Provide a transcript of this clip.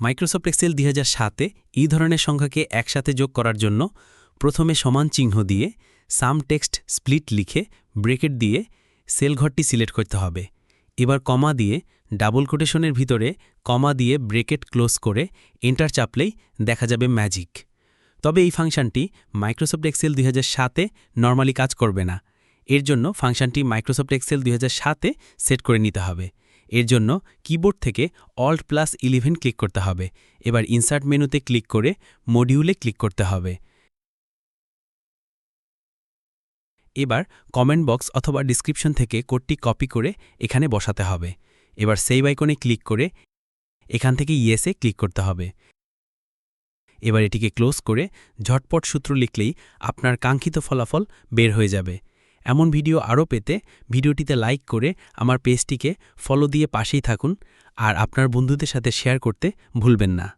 Microsoft Excel দুই সাতে এই ধরনের সংখ্যাকে একসাথে যোগ করার জন্য প্রথমে সমান চিহ্ন দিয়ে সাম টেক্সট স্প্লিট লিখে ব্রেকেট দিয়ে সেল ঘরটি সিলেক্ট করতে হবে। এবার কমা দিয়ে ডাবল কোটেশনের ভিতরে কমা দিয়ে ব্রেকেট ক্লোজ করে এন্টার চাপলেই দেখা যাবে ম্যাজিক। তবে এই ফাংশনটি মাইক্রোসফট এক্সেল দুই সাতে নর্মালি কাজ করবে না। এর জন্য ফাংশনটি মাইক্রোসফট এক্সেল দুই সাতে সেট করে নিতে হবে। এর জন্য কিবোর্ড থেকে অল্ট প্লাস ইলেভেন ক্লিক করতে হবে। এবার ইনসার্ট মেনুতে ক্লিক করে মডিউলে ক্লিক করতে হবে। এবার কমেন্ট বক্স অথবা ডিসক্রিপশন থেকে কোডটি কপি করে এখানে বসাতে হবে। এবার সেভ আইকনে ক্লিক করে এখান থেকে ইয়েসে ক্লিক করতে হবে। এবার এটিকে ক্লোজ করে ঝটপট সূত্র লিখলেই আপনার কাঙ্ক্ষিত ফলাফল বের হয়ে যাবে। এমন ভিডিও আরও পেতে ভিডিওটিতে লাইক করে আমার পেজটিকে ফলো দিয়ে পাশেই থাকুন আর আপনার বন্ধুদের সাথে শেয়ার করতে ভুলবেন না।